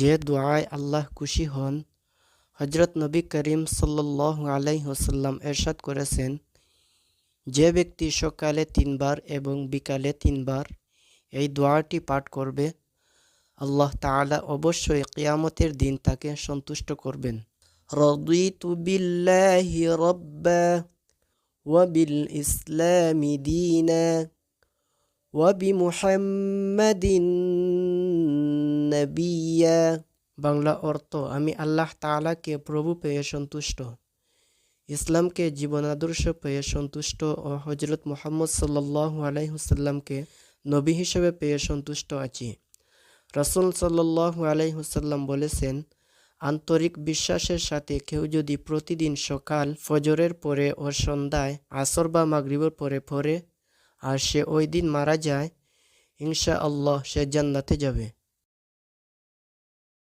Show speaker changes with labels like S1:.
S1: যে দোয়ায় আল্লাহ খুশি হন হজরত নবী করিম সাল্লাহ আলাইহসাল্লাম এরশাদ করেছেন, যে ব্যক্তি সকালে তিনবার এবং বিকালে তিনবার এই দোয়াটি পাঠ করবে, আল্লাহ তাআলা অবশ্যই কিয়ামতের দিন তাকে সন্তুষ্ট করবেন। ওয়াবিল ইসলামি দীনা ওয়াবিমুহাম্মাদিন বাংলা অর্থ, আমি আল্লাহ তাআলাকে প্রভু পেয়ে সন্তুষ্ট। ইসলামকে জীবন আদর্শ পেয়ে সন্তুষ্ট ও হজরত মোহাম্মদ সাল্লাহ আলাইহুসাল্লামকে নবী হিসেবে পেয়ে সন্তুষ্ট আছি। রসুল সাল্লাহ আলাইহুসাল্লাম বলেছেন, আন্তরিক বিশ্বাসের সাথে কেউ যদি প্রতিদিন সকাল ফজরের পরে ও সন্ধ্যায় আসর বা মাগরিবের পরে পরে আর সে ওই দিন মারা যায় ইনশা আল্লাহ সে জান্নাতে যাবে।